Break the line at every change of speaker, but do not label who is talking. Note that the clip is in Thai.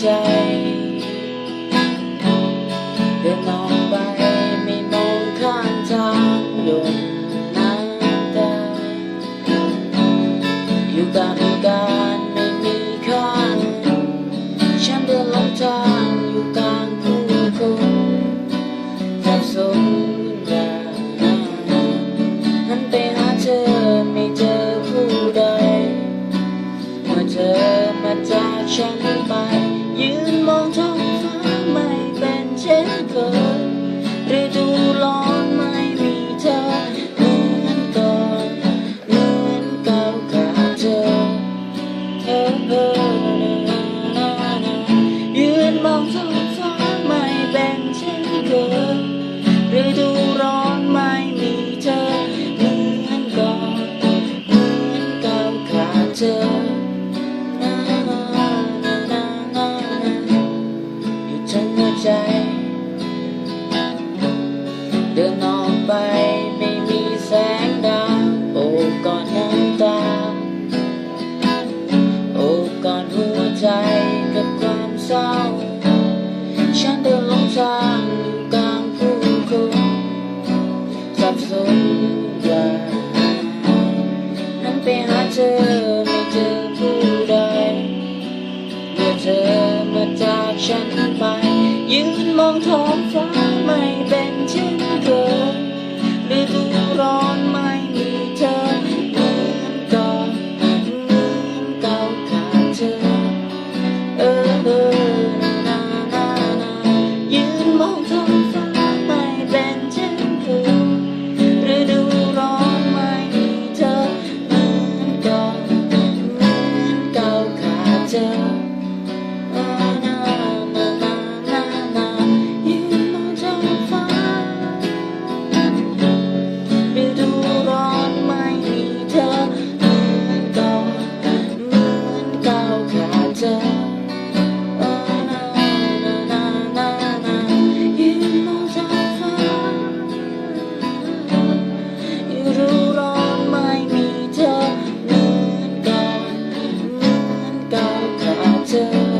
ใจ เดินออกไปไม่มองข้างทางหยดน้ำตาอยู่กับการไม่มีค่าฉันเดินลงทางอยู่กลางผู้คนจับสนหันไปหาเธอไม่เจอผู้ใดเมื่อเธอมาจากฉัน เดินออกไปไม่มีแสงดาวโอบกอดน้ำตาโอบกอดหัวใจกับความเศร้า ฉันเดินลงทางกลางผู้คนสับสนว่านั้นไปหาเธอไม่เจอผู้ใดเมื่อเธอมาจากฉันไป ยืนมองท้องฟ้าไม่เป็น เข